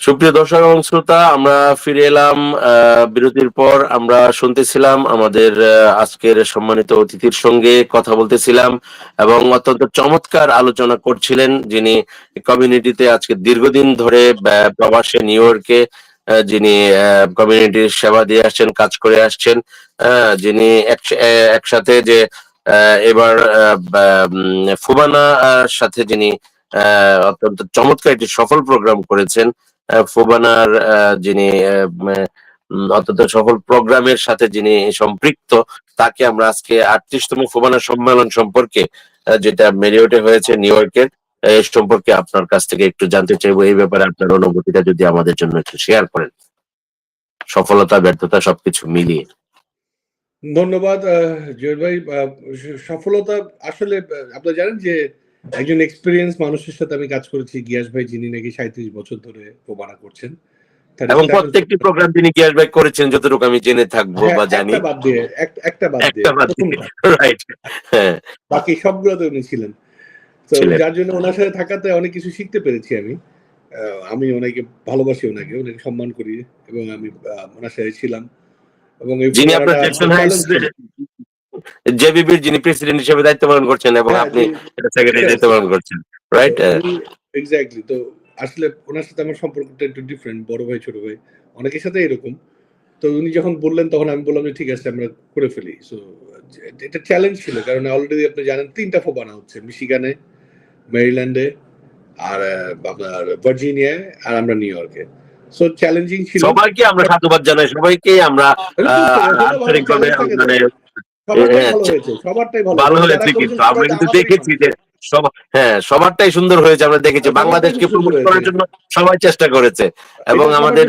সুপ্রিয় দর্শক এবং শ্রোতা, আমরা ফিরে এলাম বিরতির পর আমরা শুনতেছিলাম আমাদের আজকের সম্মানিত অতিথির সঙ্গে কথা বলতেছিলাম এবং অত্যন্ত চমৎকার আলোচনা করছিলেন যিনি কমিউনিটিতে আজকে দীর্ঘদিন ধরে প্রবাসে নিউ ইয়র্কে যিনি কমিউনিটির সেবা দিয়ে আসছেন, কাজ করে আসছেন যিনি একসাথে যে এবার ফুবানা সাথে যিনি অত্যন্ত চমৎকার একটি সফল প্রোগ্রাম করেছেন ফোবানার যিনি অত্যন্ত সফল প্রোগ্রামের সাথে যিনি সম্পৃক্ত, তাকে আমরা আজকে আটত্রিশতম ফোবানা সম্মেলন সম্পর্কে যেটা মেরিওটে হয়েছে নিউ ইয়র্কের এই সম্পর্কে আপনার কাছ থেকে একটু জানতে চাইব। এই ব্যাপারে আপনার অনুভূতিটা যদি আমাদের জন্য একটু শেয়ার করেন। সফলতা, ব্যর্থতা সবকিছু মিলিয়ে। ধন্যবাদ জুয়েল ভাই। সফলতা আসলে আপনারা জানেন যে একজন এক্সপিরিয়েন্স মানুষের সাথে আমি কাজ করেছি গিয়াস ভাই যিনি নাকি সাঁত্রিশ বছর ধরে করছেন এবং প্রত্যেকটি প্রোগ্রাম তিনি গিয়াস ভাই করেছেন যতটুকু আমি জেনে থাকব হ্যাঁ, বা জানি একটা বাদ দিয়ে একটা বাদ। রাইট হ্যাঁ বাকি সবগুলোতে উনি ছিলেন তো। যার জন্য ওনার সাথে থাকাতে অনেক কিছু শিখতে পেরেছি আমি আমি ওনাকে ভালোবাসি ওনাকে ওনাকে সম্মান করি এবং আমি ওনার সাথে ছিলাম এবং যিনি আপনার জ্যাকসন হাইটস challenge ছিল। জেবিবির যিনি প্রেসিডেন্ট হিসেবে দায়িত্ব পালন করছেন এবং হ্যাঁ, আপনি সেক্রেটারি দায়িত্ব পালন করছেন রাইট এক্স্যাক্টলি তো আসলে ওনার সাথে আমার সম্পর্কটা একটু ডিফারেন্ট বড় ভাই ছোট ভাই অনেকের সাথে এরকম। তো উনি যখন বললেন তখন আমি বললাম যে ঠিক আছে আমরা করে ফেলি। সো এটা চ্যালেঞ্জ ছিল কারণ অলরেডি আপনি জানেন তিনটা ফোবানা হচ্ছে মিশিগানে মেরিল্যান্ডে আর আপনার ভার্জিনিয়ায় আর আমরা নিউ ইয়র্কে সো চ্যালেঞ্জিং ছিল। সবাইকে আমরা সাধুবাদ জানাই সবাইকে আমরা আন্তরিকভাবে মানে ভালো হয়েছে সবারটাই ভালো ভালো হয়েছে। হয়েছে যারা কিন্তু আমরা কিন্তু দেখেছি যে হ্যাঁ সবারটাই সুন্দর হয়েছে আমরা দেখেছি। বাংলাদেশকে প্রমোট করার জন্য সবাই চেষ্টা করেছে। এবং আমাদের।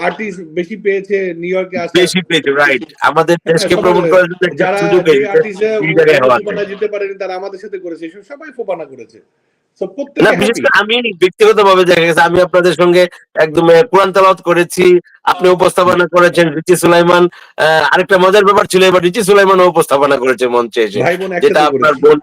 আর্টিস্ট বেশি পেয়েছে নিউ ইয়র্কে বেশি পেয়েছে রাইট আমাদের দেশকে সবাই- প্রমোট করার জন্য যারা আর্টিস্টে যেতে পারেনি তারা আমাদের সাথে করেছে। সবাই ফোপানা করেছে। আমি ব্যক্তিগত ভাবে দেখা গেছে আমি আপনাদের সঙ্গে একদম কোরআন তালাওয়াত করেছি আপনি উপস্থাপনা করেছেন রিচি সুলাইমান আরেকটা মজার ব্যাপার ছিল এবার রিচি উপস্থাপনা করেছে মঞ্চে এসে যেটা আপনার বোন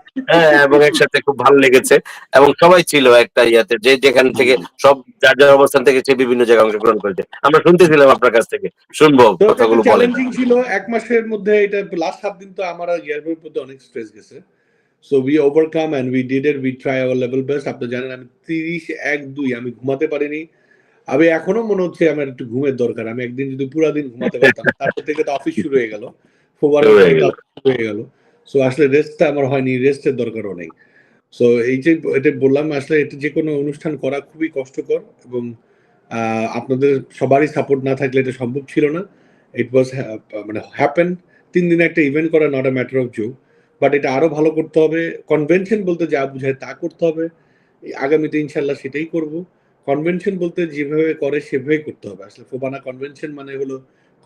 এবং একসাথে খুব ভালো লেগেছে এবং সবাই ছিল একটা ইয়াতে যে যেখান থেকে সব যার যার অবস্থান থেকে সে বিভিন্ন জায়গায় অংশগ্রহণ করেছে। আমরা শুনতেছিলাম আপনার কাছ থেকে শুনব কথাগুলো বলেন। চ্যালেঞ্জিং ছিল এক মাসের মধ্যে এটা লাস্ট সাত দিন তো আমার প্রতি অনেক স্ট্রেস গেছে। So we overcome and we did it we try our level best আপনি জানেন আমি তিরিশ এক দুই আমি ঘুমাতে পারিনি। আমি এখনও মনে হচ্ছে আমার একটু ঘুমের দরকার। আমি একদিন যদি পুরো দিন ঘুমাতে পারতাম তারপর থেকে তো অফিস শুরু হয়ে গেল। হয়ে গেল। সো আসলে রেস্টটা আমার হয়নি রেস্টের দরকারও নেই। সো এই যে এটা বললাম আসলে এটা যে কোনো অনুষ্ঠান করা খুবই কষ্টকর এবং আপনাদের সবারই সাপোর্ট না থাকলে এটা সম্ভব ছিল না। ইট ওয়াজ মানে হ্যাপেন তিন দিনে একটা ইভেন্ট করা not a matter of joke but এটা আরও ভালো করতে হবে। কনভেনশন বলতে যা বুঝায় তা করতে হবে। আগামীতে ইনশাল্লাহ সেটাই করব। কনভেনশন বলতে যেভাবে করে সেভাবেই করতে হবে। আসলে ফোবানা কনভেনশন মানে হলো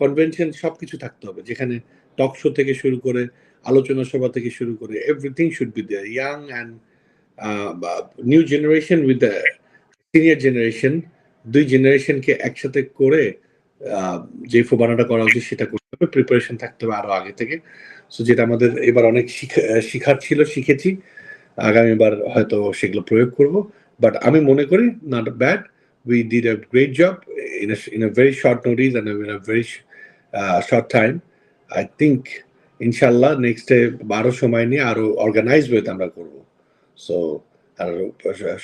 কনভেনশন সবকিছু থাকতে হবে। যেখানে টক শো থেকে শুরু করে, আলোচনা সভা থেকে শুরু করে everything should be there young and new generation with the senior generation দুই জেনারেশনকে একসাথে করে যে ফোবানাটা করা উচিত সেটা করতে হবে। প্রিপারেশন থাকতে হবে আরও আগে থেকে। সো যেটা আমাদের এবার অনেক শিখা- শিখার ছিল, শিখেছি। আগামীবার হয়তো সেগুলো প্রয়োগ করব। বাট আমি মনে করি not bad we did a great job in in very short notice and in a very short time I think ইনশাল্লাহ নেক্সট ডে আরও সময় নিয়ে আরও অর্গানাইজ ওয়েতে আমরা করব। সো আর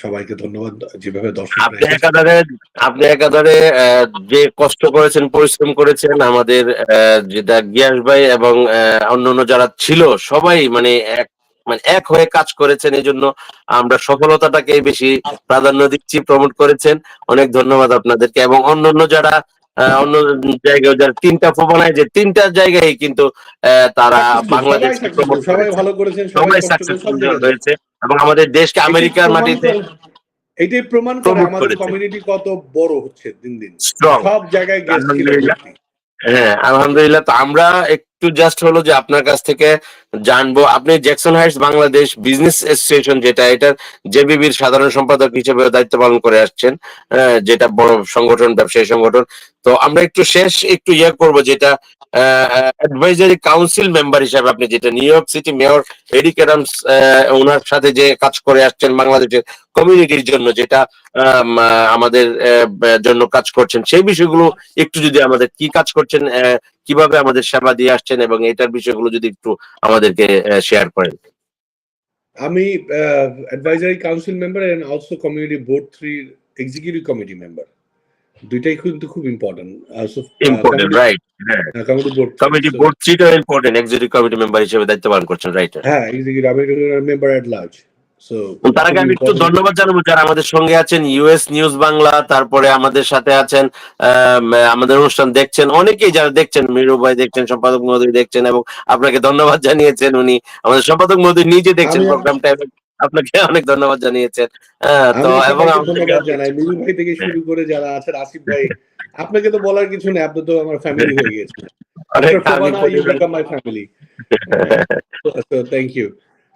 সবাইকে ধন্যবাদ যেভাবে দর্শক আপনি একাধারে আপনি একাধারে যে কষ্ট করেছেন পরিশ্রম করেছেন আমাদের যেটা গিয়াস ভাই এবং আহ, অন্যান্য যারা ছিল সবাই মানে এক মানে এক হয়ে কাজ করেছেন। এই জন্য আমরা সফলতাটাকে বেশি প্রাধান্য দিচ্ছি প্রমোট করেছেন। অনেক ধন্যবাদ আপনাদেরকে এবং অন্যান্য যারা অন্য জায়গায় যারা তিনটা ফোবানায় যে তিনটা জায়গায় কিন্তু তারা বাংলাদেশ সবাই সাকসেসফুল হয়েছে এবং আমাদের দেশকে আমেরিকার মাটিতে এটাই প্রমাণ করে আমাদের কমিউনিটি কত বড় হচ্ছে দিন দিন। সব জায়গায়। হ্যাঁ আলহামদুলিল্লাহ। তো আমরা একটু জাস্ট হলো যে আপনার কাছ থেকে জানব। আপনি Jackson Heights Bangladesh business association যেটা এটার জেবিবির সাধারণ সম্পাদক হিসেবে দায়িত্ব পালন করে আসছেন যেটা বড় সংগঠন ব্যবসায়ী সংগঠন। তো আমরা একটু শেষ একটু ইয়ে করব যেটা অ্যাডভাইজারি কাউন্সিল মেম্বার হিসেবে আপনি যেটা New York City mayor Eric Adams আহ, ওনার সাথে যে কাজ করে আসছেন বাংলাদেশের কমিউনিটির জন্য যেটা আমাদের জন্য কাজ করছেন। সেই বিষয়গুলো একটু যদি আমাদের কি কাজ করছেন কীভাবে আমাদের সেবা দিয়ে আসছেন এবং এটার বিষয়গুলো যদি একটু আমাদেরকে শেয়ার করেন। আমি advisory council member and also community board three executive committee member দুইটাই কিন্তু খুব important important right committee board committee board থ্রিটাও important executive committee member হিসেবে দায়িত্ব পালন করছেন রাইট হ্যাঁ এক্সিকিউটিভ আমি মেম্বার এট লার্জ তার আগে আমি একটু ধন্যবাদ জানাব যারা আমাদের সঙ্গে আছেন ইউএস নিউজ বাংলা তারপরে আমাদের সাথে আছেন আম, আমাদের অনুষ্ঠান দেখছেন অনেকেই যারা দেখছেন মিরু ভাই দেখছেন সম্পাদক মহোদয় দেখছেন এবং আপনাকে ধন্যবাদ জানিয়েছেন উনি। আমাদের সম্পাদক মহোদয় নিজে দেখছেন প্রোগ্রামটা আপনাকে অনেক ধন্যবাদ জানিয়েছেন। হ্যাঁ, তো এবং মিলু ভাই থেকে শুরু করে যারা আছেন আসিফ ভাই আপনাকে তো বলার কিছু নেই আপনি তো আমার ফ্যামিলি হয়ে গেছে। অনেক After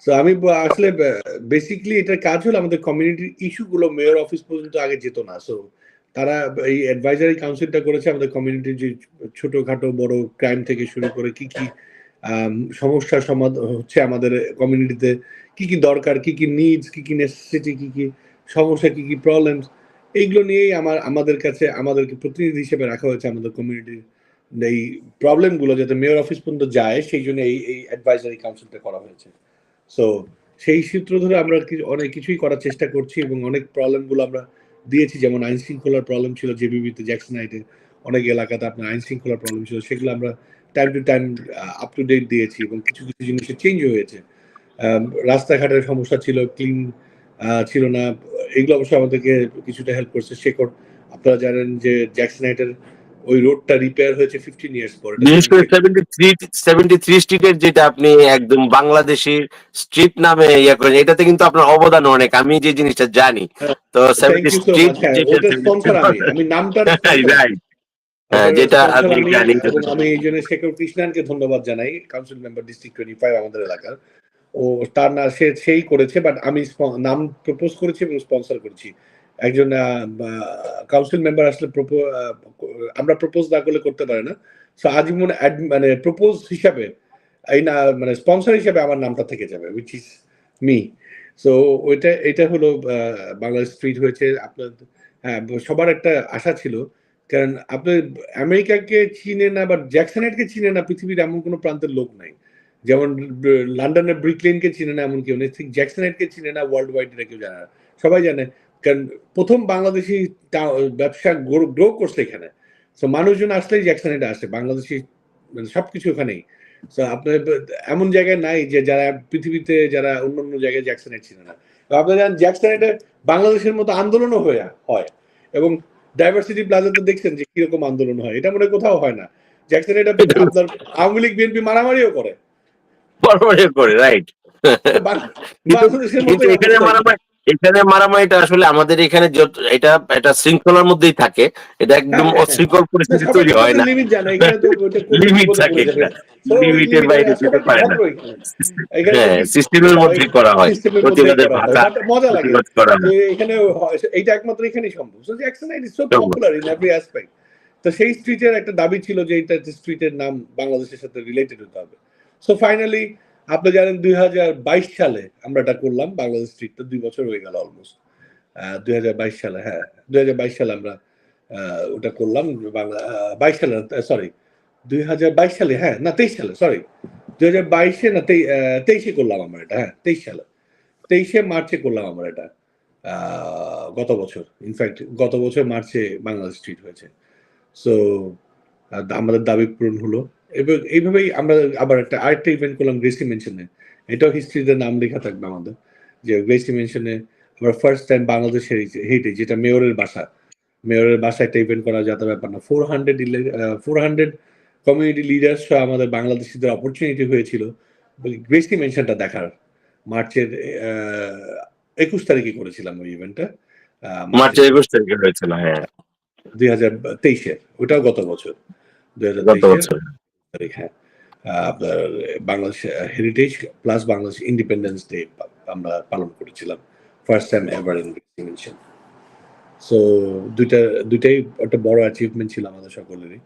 So, আমি আসলে বেসিক্যালি এটার কাজ হলো আমাদের কমিউনিটির ইস্যু গুলো মেয়র অফিস পর্যন্ত আগে যেত না। সো তারা এই অ্যাডভাইজারি কাউন্সিলটা করেছে আমাদের কমিউনিটির যে ছোটখাটো বড় ক্রাইম থেকে শুরু করে কি কি সমস্যার সমাধান হচ্ছে আমাদের কমিউনিটিতে কি কি দরকার, কি কি নিডস কি কি নেসেসিটি কি কি সমস্যা, কি কি প্রবলেমস এইগুলো নিয়েই আমার, আমাদের কাছে, আমাদেরকে প্রতিনিধি হিসেবে রাখা হয়েছে আমাদের কমিউনিটির এই প্রবলেমগুলো যাতে মেয়র অফিস পর্যন্ত যায়, সেই জন্য এই এই অ্যাডভাইজারি কাউন্সিলটা করা হয়েছে। সো সেই সূত্র ধরে আমরা অনেক কিছুই করার চেষ্টা করছি এবং অনেক প্রবলেমগুলো আমরা দিয়েছি। যেমন আইন শৃঙ্খলার প্রবলেম ছিল জেবিবিতে জ্যাকসনাইটে অনেক এলাকাতে আপনার আইন শৃঙ্খলার প্রবলেম ছিল। সেগুলো আমরা time to time up to date দিয়েছি এবং কিছু কিছু জিনিসের চেঞ্জ হয়েছে। রাস্তাঘাটের সমস্যা ছিল ক্লিন ছিল না। এগুলো অবশ্যই আমাদেরকে কিছুটা হেল্প করছে। শেকড় আপনারা জানেন যে জ্যাকসনাইটের ওই রোডটা রিপেয়ার হয়েছে ফিফটিন ইয়ার্স পরে। বিশেষ করে সেভেন্টি থ্রি স্ট্রিটের যেটা আপনি একদম বাংলাদেশি স্ট্রিট নামে ইয়ে করেন এটাতে কিন্তু আপনার অবদান অনেক আমি যে জিনিসটা জানি। তো সেভেন্টি স্ট্রিট হ্যাঁ স্পন্সর আমি আমি। হ্যাঁ, যেটা আপনি আমি, জানেন। আমি এই জন্য শেখর কৃষ্ণানকে ধন্যবাদ জানাই council member district twenty five আমাদের এলাকার। ও তার না সে সেই করেছে বাট আমি নাম প্রপোজ করেছি এবং স্পন্সর করেছি। একজন কাউন্সিল মেম্বার আসলে আমরা প্রপোজ না করলে করতে পারে না। সো আজীবন মানে প্রপোজ হিসাবে এই না মানে স্পন্সর হিসাবে আমার নামটা থেকে যাবে উইচ ইজ মি সো ওইটা এটা হলো আহ, বাংলা স্ট্রিট হয়েছে। আপনার হ্যাঁ সবার একটা আশা ছিল। কারণ আপনি আমেরিকাকে চিনে না বা জ্যাকসনাইটকে চিনে না পৃথিবীর এমন কোনো প্রান্তের লোক নাই। যেমন লন্ডনের ব্রিকলেনকে চিনে না এমন কেউ নেই ঠিক জ্যাকসনাইটকে চিনে না ওয়ার্ল্ড ওয়াইড এটা কেউ জানে না। সবাই জানে কারণ প্রথম বাংলাদেশি ব্যবসা গ্রো করছে এখানে। তো মানুষজন আসলেই জ্যাকসন এটা আসে বাংলাদেশি মানে সবকিছু ওখানেই তো আপনার এমন জায়গায় নাই যে যারা পৃথিবীতে যারা অন্য অন্য জায়গায় জ্যাকসনাইট চিনে না। তো আপনারা জানেন জ্যাকসনাইটে বাংলাদেশের মতো আন্দোলনও হয়ে হয়। এবং ডাইভার্সিটি প্লাজাতে দেখছেন যে কীরকম আন্দোলন হয়। এটা মনে হয় কোথাও হয় না। জ্যাকসন এটা আপনার আওয়ামী লীগ বিএনপি মারামারিও করে। বরাবরই করে রাইট বাংলাদেশের মতো এখানে মারামারিটা আসলে আমাদের এখানে এটা এটা শৃঙ্খলার মধ্যেই থাকে। এটা একদম হ্যাঁ। অশৃঙ্খল পরিস্থিতি তৈরি হয় না। লিমিট থাকে লিমিটের বাইরে যেতে পারে না। হ্যাঁ সিস্টেমের মধ্যেই করা হয়। প্রতিবাদের ভাষা প্রতিবাদ করা এখানে এইটা একমাত্র এখানেই সম্ভব। So Jackson is so popular in every aspect তো সেই স্ট্রিটের একটা দাবি ছিল যে এটা স্ট্রিটের নাম বাংলাদেশের সাথে রিলেটেড হতে হবে। সো ফাইনালি আপনি জানেন দু হাজার বাইশ সালে আমরা এটা করলাম, বাংলাদেশ স্ট্রিটটা দুই বছর হয়ে গেল অলমোস্ট দু হাজার বাইশ সালে হ্যাঁ দুই সালে আমরা ওটা করলাম, বাংলা বাইশ সালে সরি দুই হাজার বাইশ সালে হ্যাঁ না, তেইশ সালে সরি দুই হাজার বাইশে, না, তেই- তেইশে করলাম আমরা এটা হ্যাঁ তেইশ সালে। তেইশে মার্চে করলাম আমরা এটা গত বছর ইনফ্যাক্ট গত বছর মার্চে বাংলাদেশ স্ট্রিট হয়েছে। সো আমাদের দাবি পূরণ হলো। এবং এইভাবেই আমরা আবার একটা আরেকটা ইভেন্ট করলাম গ্রেসি মেনশনে এটাও হিস্ট্রিতে নাম লেখা থাকবে আমাদের যে গ্রেসি মেনশনে আমরা ফার্স্ট টাইম বাংলাদেশ হেরিটেজ যেটা মেয়রের বাসা। মেয়রের বাসা একটা ইভেন্ট করা যাতে ব্যাপার না। Four hundred four hundred community leaders আমাদের বাংলাদেশিদের অপরচুনিটি হয়েছিল। গ্রেসি মেনশনটা দেখার। মার্চের একুশ তারিখে করেছিলাম ওই ইভেন্টটা মার্চের একুশ তারিখে হয়েছিল হ্যাঁ। দুই হাজার তেইশের ওটাও গত বছর। দুই হাজার হ্যাঁ আপনার Bangladesh heritage plus Bangladesh independence day আমরা পালন করেছিলাম। First time ever in so দুইটা দুইটাই একটা বড় অ্যাচিভমেন্ট ছিল আমাদের সকলেরই।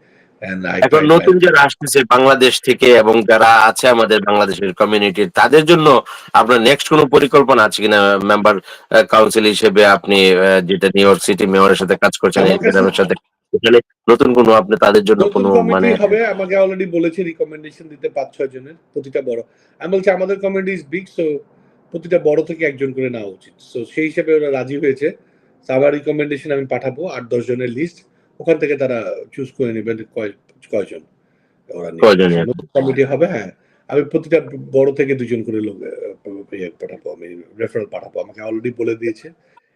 এখন নতুন যারা আসতেছে বাংলাদেশ থেকে এবং যারা আছে আমাদের বাংলাদেশের কমিউনিটির তাদের জন্য আপনার নেক্সট কোনো পরিকল্পনা আছে কিনা? মেম্বার কাউন্সিল হিসেবে আপনি যেটা নিউ ইয়র্ক সিটি মেয়রের সাথে কাজ করছেন সাথে? এখানে নতুন কোনো আপনি তাদের জন্য কোনো মানে হবে আমাকে অলরেডি বলেছে রিকমেন্ডেশন দিতে পাঁচ ছয় জনের প্রতিটা বড়। আমি বলছি আমাদের কমিটি ইজ বিগ সো প্রতিটা বড় থেকে একজন করে নেওয়া উচিত। সো সেই হিসাবে ওরা রাজি হয়েছে। আমার রিকমেন্ডেশন আমি পাঠাবো আট দশ জনের লিস্ট ওখান থেকে তারা চুজ করে নেবেন কয় কয়জন ওরা কমিটি হবে হ্যাঁ। আমি প্রতিটা বড় থেকে দুজন করে লোক ইয়ে পাঠাবো আমি রেফারেল পাঠাবো। আমাকে অলরেডি বলে দিয়েছে।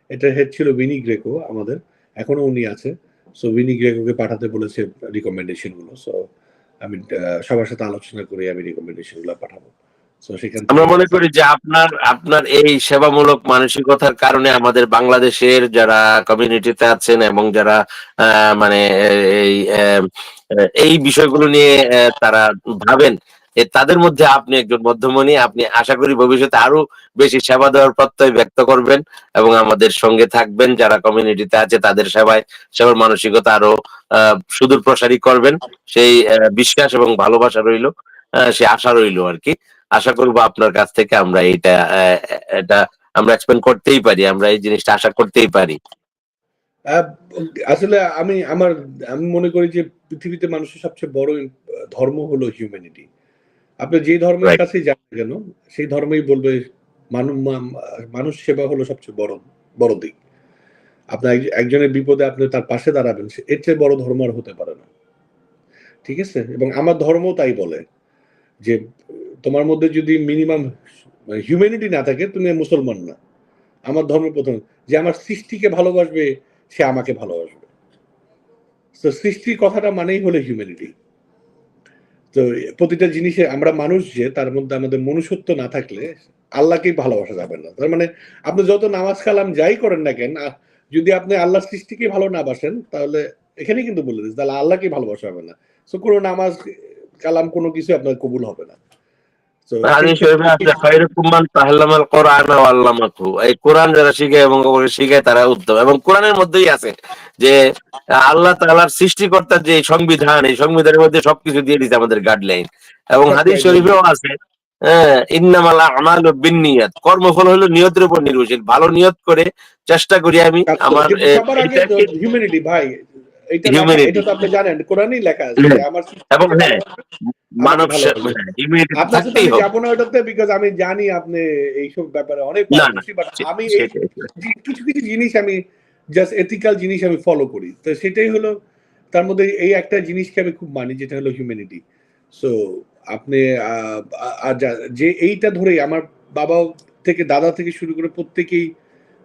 এটা হেড ছিল উইনি গ্রেকো আমাদের। এখনও উনি আছে। সো উইনি গ্রেকোকে পাঠাতে বলেছে রিকমেন্ডেশনগুলো। সো আমি সবার সাথে আলোচনা করে আমি রিকমেন্ডেশনগুলো পাঠাবো। আমরা মনে করি যে আপনার আপনার এই সেবামূলক মানসিকতার কারণে আমাদের বাংলাদেশের যারা কমিউনিটিতে আছেন এবং যারা মানে এই এই বিষয়গুলো নিয়ে তারা ভাবেন তাদের মধ্যে আপনি একজন মধ্যমণি, আপনি আশা করি ভবিষ্যতে আরও বেশি সেবা দেওয়ার প্রত্যয় ব্যক্ত করবেন এবং আমাদের সঙ্গে থাকবেন, যারা কমিউনিটিতে আছে তাদের সেবায়, সেবার মানসিকতা আরও সুদূর প্রসারী করবেন। সেই বিশ্বাস এবং ভালোবাসা রইল সে আশা রইল আর কি আশা করব আপনার কাছ থেকে আমরা এইটা এটা আমরা এক্সপেন্ড করতেই পারি, আমরা এই জিনিসটা আশা করতেই পারি। আসলে আমি, আমার, আমি মনে করি যে পৃথিবীতে মানুষের সবচেয়ে বড় ধর্ম হলো হিউম্যানিটি আপনি যে ধর্মের. কাছেই যান কেন সেই ধর্মেই বলবে মানুষ সেবা হলো সবচেয়ে বড় বড় দিক। আপনার একজনের বিপদে আপনি তার পাশে দাঁড়াবেন এর চেয়ে বড় ধর্ম আর হতে পারে না। ঠিক আছে? এবং আমার ধর্ম তাই বলে যে তোমার মধ্যে যদি মিনিমাম হিউম্যানিটি না থাকে তুমি মুসলমান না। আমার ধর্ম প্রথম যে আমার সৃষ্টিকে ভালোবাসবে সে আমাকে ভালোবাসবে। তো সৃষ্টির কথাটা মানেই হলো হিউম্যানিটি তো প্রতিটা জিনিসে আমরা মানুষ যে, তার মধ্যে আমাদের মনুষ্যত্ব না থাকলে আল্লাহকেই ভালোবাসা যাবে না। তার মানে আপনি যত নামাজ কালাম যাই করেন না কেন যদি আপনি আল্লাহ সৃষ্টিকে ভালো না বাসেন, তাহলে এখানে কিন্তু বলে দিচ্ছে তাহলে আল্লাহকে ভালোবাসা হবে না। তো কোনো নামাজ কালাম কোনো কিছু আপনার কবুল হবে না। এই কোরআন যারা শিখে এবং শিখায় তারা উত্তম। এবং কোরআনের মধ্যেই আছে যে আল্লাহ তাআলার সৃষ্টিকর্তার যে সংবিধান এই সংবিধানের মধ্যে সবকিছু দিয়ে আমাদের গাইডলাইন এবং হাদিস শরীফেও আছে হ্যাঁ কর্মফল হলো নিয়তের উপর নির্ভরশীল। ভালো নিয়ত করে চেষ্টা করি আমি আমার কিন্তু এ, সবার আগে এটাকে- হিউম্যানিটি ভাই এটা এটা তো আপনি জানেন কোরআনই লেখা আছে। আমার এবং হ্যাঁ, মানব থাকতেই আমি ওটাতে বিকজ জানি আপনি এইসব ব্যাপারে অনেক আমি সেটাই। কিছু কিছু জিনিস আমি জাস্ট এথিক্যাল জিনিস আমি ফলো করি। তো সেটাই হলো তার মধ্যে এই একটা জিনিসকে আমি খুব মানি যেটা হলো হিউম্যানিটি সো আপনি যে এইটা ধরেই আমার বাবা থেকে দাদা থেকে শুরু করে প্রত্যেকেই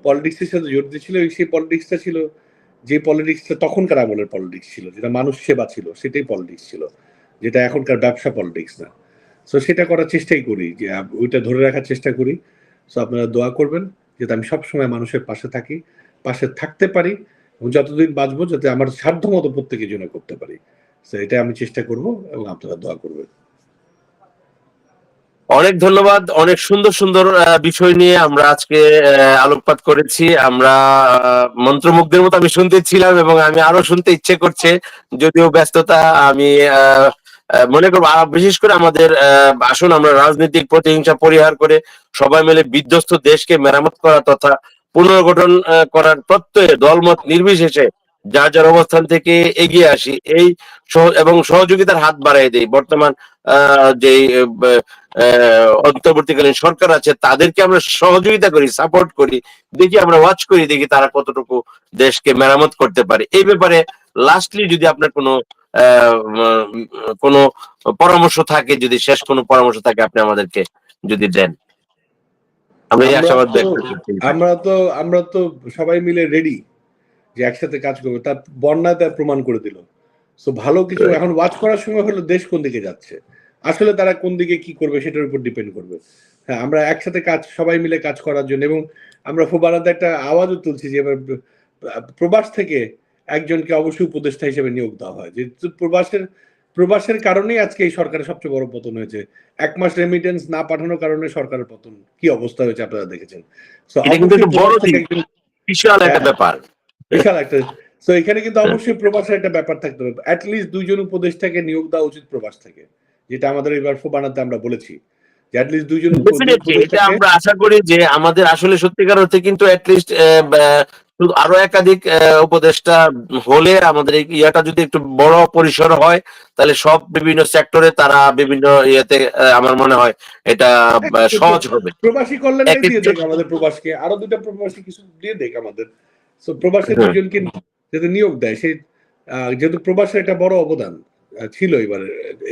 পলিটিক্সের সাথে জড়িত ছিল সেই পলিটিক্সটা ছিল যে পলিটিক্সটা তখনকার আমলের পলিটিক্স ছিল, যেটা মানুষ সেবা ছিল, সেটাই পলিটিক্স ছিল, যেটা এখনকার ব্যবসা পলিটিক্স না। সো সেটা করার চেষ্টাই করি, যে ওইটা ধরে রাখার চেষ্টা করি। সো আপনারা দোয়া করবেন, যাতে আমি সবসময় মানুষের পাশে থাকি, পাশে থাকতে পারি, এবং যতদিন বাঁচবো, যাতে আমার সাধ্য মতো প্রত্যেকের জন্য করতে পারি। তো এটা আমি চেষ্টা করব, এবং আপনারা দোয়া করবেন। অনেক ধন্যবাদ, অনেক সুন্দর সুন্দর বিষয় নিয়ে আমরা আজকে আলোকপাত করেছি। আমরা মন্ত্রমুগ্ধের মতো আমি শুনতে ছিলাম এবং আমি আরও শুনতে ইচ্ছে করছে, যদিও ব্যস্ততা, আমি মনে করব বিশেষ করে আমাদের আসুন আমরা রাজনৈতিক প্রতিহিংসা পরিহার করে সবাই মিলে বিধ্বস্ত দেশকে মেরামত করা তথা পুনর্গঠন করার প্রত্যয়ে দলমত নির্বিশেষে যার যার অবস্থান থেকে এগিয়ে আসি এই সহ- এবং সহযোগিতার হাত বাড়াই দেই। বর্তমান যে অন্তর্বর্তীকালীন সরকার আছে তাদেরকে আমরা সহযোগিতা করি সাপোর্ট করি দেখি আমরা ওয়াচ করি দেখি তারা কতটুকু দেশকে মেরামত করতে পারে। এই ব্যাপারে লাস্টলি যদি আপনার কোনো কোনো পরামর্শ থাকে যদি শেষ কোনো পরামর্শ থাকে আপনি আমাদেরকে যদি দেন। আমরা আমরা তো আমরা তো সবাই মিলে রেডি যে একসাথে কাজ করব তার বন্যা তার প্রমাণ করে দিল। সো ভালো কিছু এখন ওয়াচ করার সময় হলো দেশ কোন দিকে যাচ্ছে। আসলে তারা কোন দিকে কি করবে সেটার উপর ডিপেন্ড করবে। হ্যাঁ আমরা একসাথে কাজ সবাই মিলে কাজ করার জন্য এবং আমরা ফুবারাতে একটা আওয়াজও তুলছি যে এবার প্রবাস থেকে একজনকে অবশ্যই উপদেষ্টা হিসেবে নিয়োগ দেওয়া হয়। যে প্রবাসের প্রবাসের কারণেই আজকে এই সরকারের সবচেয়ে বড় পতন হয়েছে। এক মাস রেমিটেন্স না পাঠানোর কারণে সরকারের পতন কি অবস্থা হয়েছে আপনারা দেখেছেন। বিশাল একটা হ্যাঁ। ব্যাপার। বিশাল একটা তো এখানে কিন্তু অবশ্যই প্রবাসের একটা ব্যাপার থাকতে হবে। অ্যাটলিস্ট দুইজন উপদেষ্টাকে নিয়োগ দেওয়া উচিত প্রবাস থেকে যেটা আমাদের এবার বানাতে আমরা বলেছি। দুইজন এটা আমরা আশা করি যে আমাদের আসলে সত্যিকার অর্থে কিন্তু অ্যাটলিস্ট আরও একাধিক উপদেষ্টা হলে আমাদের এই ইয়াটা যদি একটু বড় পরিসর হয় তাহলে সব বিভিন্ন সেক্টরে তারা বিভিন্ন ইয়েতে আমার মনে হয় এটা সহজ হবে। প্রবাসী কল্যাণ দিয়ে দেখ আমাদের প্রবাসকে। আরও দুটা প্রবাসী কিছু দিয়ে দেখ আমাদের। তো প্রবাসী হ্যাঁ। দুজনকে যাতে নিয়োগ দেয় সেই যেহেতু প্রবাসের একটা বড় অবদান ছিল এবার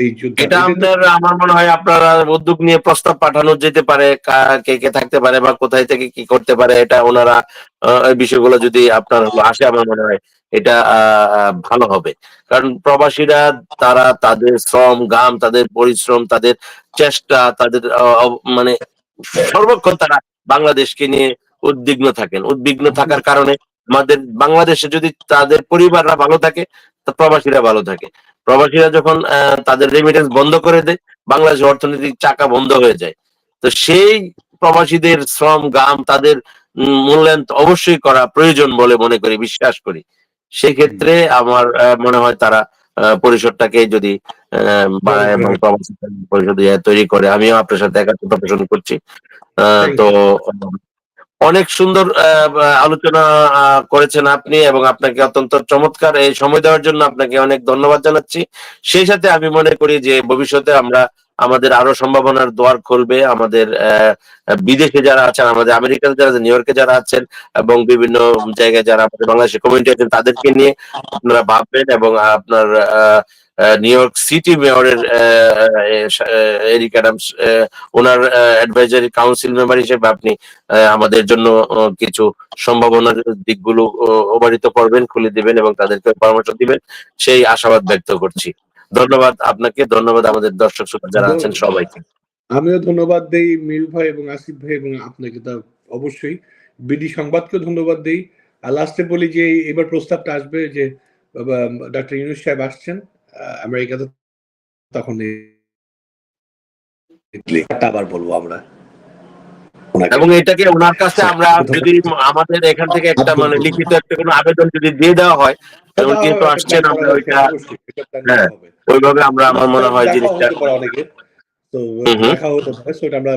এই যুদ্ধ। এটা আপনার আমার মনে হয় আপনারা উদ্যোগ নিয়ে প্রস্তাব পাঠানো যেতে পারে কে কে থাকতে পারে বা কোথায় থেকে কি করতে পারে এটা ওনারা আহ, বিষয়গুলো যদি আপনার আসে আমার মনে হয় এটা ভালো হবে। কারণ প্রবাসীরা তারা তাদের শ্রম গাম তাদের পরিশ্রম তাদের চেষ্টা তাদের মানে সর্বক্ষণ তারা বাংলাদেশকে নিয়ে উদ্বিগ্ন থাকেন। উদ্বিগ্ন থাকার কারণে আমাদের বাংলাদেশে যদি তাদের পরিবাররা ভালো থাকে তা প্রবাসীরা ভালো থাকে। প্রবাসীরা যখন তাদের রেমিটেন্স বন্ধ করে দেয় বাংলাদেশের অর্থনৈতিক চাকা বন্ধ হয়ে যায়। তো সেই প্রবাসীদের শ্রম গাম তাদের মূল্যায়ন অবশ্যই করা প্রয়োজন বলে মনে করি বিশ্বাস করি। সেক্ষেত্রে আমার মনে হয় তারা পরিষদটাকে যদি আহ, বাড়ায় এবং প্রবাসী পরিষদ ইয়ে তৈরি করে আমিও আপনার সাথে একাত্মতা পোষণ করছি। আহ, তো অনেক সুন্দর আলোচনা করেছেন আপনি এবং আপনাকে অত্যন্ত চমৎকার এই সময় দেওয়ার জন্য আপনাকে অনেক ধন্যবাদ জানাচ্ছি। সেই সাথে আমি মনে করি যে ভবিষ্যতে আমরা আমাদের আরও সম্ভাবনার দোয়ার খুলবে, আমাদের বিদেশে যারা আছেন, আমাদের আমেরিকাতে যারা নিউ ইয়র্কে যারা আছেন, এবং বিভিন্ন জায়গায় যারা আমাদের বাংলাদেশের কমিউনিটি আছেন, তাদেরকে নিয়ে আপনারা ভাববেন এবং আপনার নিউ ইয়র্ক সিটি মেয়রের এরিক অ্যাডামস ওনার অ্যাডভাইজারি কাউন্সিল মেম্বার হিসেবে আপনি আমাদের জন্য কিছু সম্ভাবনার দিকগুলো অবারিত করবেন, খুলে দিবেন এবং তাদেরকে পরামর্শ দিবেন। সেই আশাবাদ ব্যক্ত করছি। ধন্যবাদ আপনাকে ধন্যবাদ আমাদের দর্শক শ্রোতা যারা আছেন সবাইকে। আমিও ধন্যবাদ দেই মিল ভাই এবং আসিফ ভাই এবং আপনাকে তো অবশ্যই। বিডি সংবাদকে ধন্যবাদ দেই। আর লাস্টে বলি যে এবার প্রস্তাবটা আসবে যে ডক্টর ইউনুস সাহেব আসছেন আমেরিকাতে তখন আবার বলব আমরা। এবং এটাকে ওনার কাছে আমরা যদি আমাদের এখান থেকে একটা মানে লিখিত একটা কোনো আবেদন যদি দিয়ে দেওয়া হয় একটা আসছেন আমরা ওইটা হ্যাঁ, ওইভাবে আমরা আমার মনে হয় জিনিসটা তো। দেখা হতে পারে So আমরা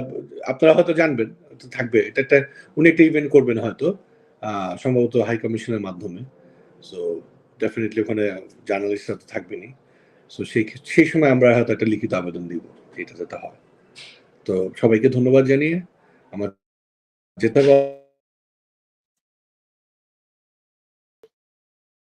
আপনারা হয়তো জানবেন থাকবে। এটা একটা উনি একটা ইভেন্ট করবেন হয়তো সম্ভবত হাই কমিশনের মাধ্যমে। সো ডেফিনেটলি ওখানে জার্নালিস্টরা তো থাকবেনই। সো সেই সেই সময় আমরা হয়তো একটা লিখিত আবেদন দিব এটা যাতে হয়। তো সবাইকে ধন্যবাদ জানিয়ে আমার যেতে